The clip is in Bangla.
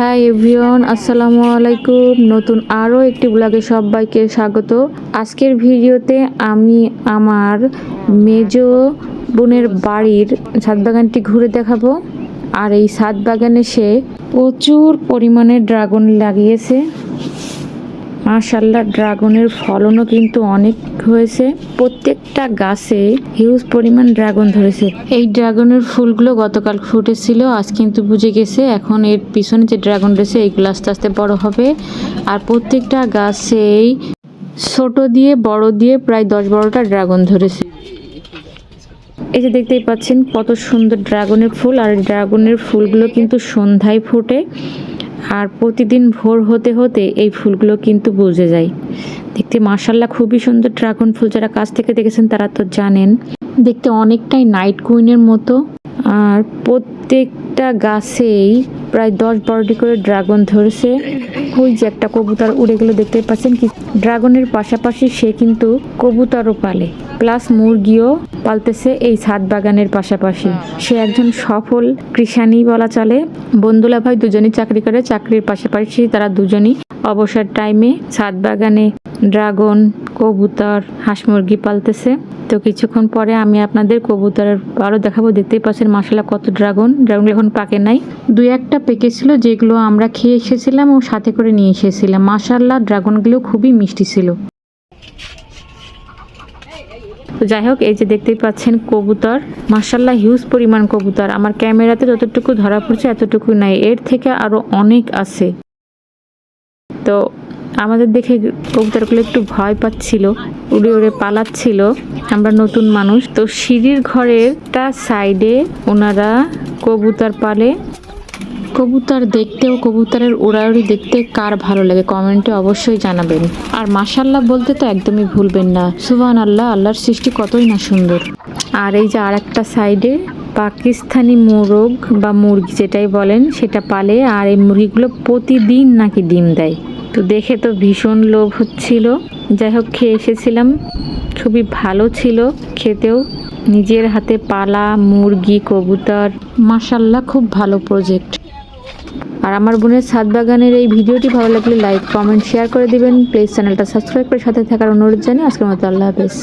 হ্যাঁ এভিয়ন আসসালামু আলাইকুম। নতুন আরও একটি ব্লগে সবাইকে স্বাগত। আজকের ভিডিওতে আমি আমার মেজ বোনের বাড়ির ছাদ বাগানটি ঘুরে দেখাবো। আর এই ছাদ বাগানে সে প্রচুর পরিমাণে ড্রাগন লাগিয়েছে। মাশাল্লাহ ড্রাগনের ফলনও কিন্তু অনেক হয়েছে। প্রত্যেকটা গাছে হিউজ পরিমাণ ড্রাগন ধরেছে। এই ড্রাগনের ফুলগুলো গতকাল ফুটেছিল, আজ কিন্তু বুঝে গেছে। এখন এর পিছনে যে ড্রাগন রয়েছে এইগুলো আস্তে আস্তে বড় হবে। আর প্রত্যেকটা গাছেই ছোট দিয়ে বড় দিয়ে প্রায় দশ বারোটা ড্রাগন ধরেছে। এই যে দেখতেই পাচ্ছেন, কত সুন্দর ড্রাগনের ফুল। আর ড্রাগনের ফুলগুলো কিন্তু সন্ধ্যায় ফোটে। আর প্রতিদিন ভোর হতে হতে এই ফুলগুলো কিন্তু বুঝে যায়। দেখতে মার্শাল্লাহ খুবই সুন্দর ড্রাগন ফুল যারা কাছ থেকে দেখেছেন তারা তো জানেন। দেখতে অনেকটাই নাইট কুইনের মতো। আর প্রত্যেকটা গাছেই প্রায় দশ বারোটি করে ড্রাগন ধরেছে। ওই যে একটা কবুতর উড়ে গেলে দেখতে পাচ্ছেন কি? ড্রাগনের পাশাপাশি সে কিন্তু কবুতরও পালে। প্লাস মুরগিও পালতেছে এই ছাদ বাগানের পাশাপাশি। সে একজন সফল কৃষানি বলা চলে। বন্ধুলা ভাই দুজনই চাকরি করে, চাকরির পাশাপাশি তারা দুজনই অবসর টাইমে ছাদ বাগানে ড্রাগন কবুতর, হাঁস মুরগি পালতেছে। তো কিছুক্ষণ পরে আমি আপনাদের কবুতরের আরও দেখাবো। দেখতেই পাচ্ছেন মশলা কত ড্রাগন। ড্রাগন এখন পাকে নাই। দুই একটা পেকেছিল যেগুলো আমরা খেয়ে এসেছিলাম ও সাথে করে নিয়ে এসেছিলাম। মাসাল্লাহ ড্রাগনগুলো খুবই মিষ্টি ছিল। তো যাই হোক, এই যে দেখতেই পাচ্ছেন কবুতর। মার্শাল্লাহ হিউজ পরিমাণ কবুতর। আমার ক্যামেরাতে যতটুকু ধরা পড়ছে এতটুকু নাই। এর থেকে আরও অনেক আছে। তো আমাদের দেখে কবুতরগুলো একটু ভয় পাচ্ছিল। উড়ে উড়ে পালাচ্ছিল। আমরা নতুন মানুষ। তো সিঁড়ির ঘরের টা সাইডে ওনারা কবুতর পালে। কবুতর দেখতেও, কবুতরের উড়াউড়ি দেখতে কার ভালো লাগে কমেন্টে অবশ্যই জানাবেন। আর মাশাল্লাহ বলতে তো একদমই ভুলবেন না। সুবান আল্লাহ আল্লাহর সৃষ্টি কতই না সুন্দর। আর এই যে আর একটা সাইডে পাকিস্তানি মোরগ বা মুরগি যেটাই বলেন, সেটা পালে। আর এই মুরগিগুলো প্রতিদিন নাকি ডিম দেয়। তো দেখে তো ভীষণ লোভ হচ্ছিল। যাই হোক, খেয়ে এসেছিলাম। খুবই ভালো ছিল খেতেও। নিজের হাতে পালা, মুরগি, কবুতর মাশাল্লাহ খুব ভালো প্রজেক্ট আর আমার বোনের ছাদ বাগানের এই ভিডিওটি ভালো লাগলে লাইক কমেন্ট শেয়ার করে দিবেন। প্লিজ চ্যানেলটা সাবস্ক্রাইব করে সাথে থাকার অনুরোধ জানিয়ে আজকের মতো আল্লাহ হাফেজ।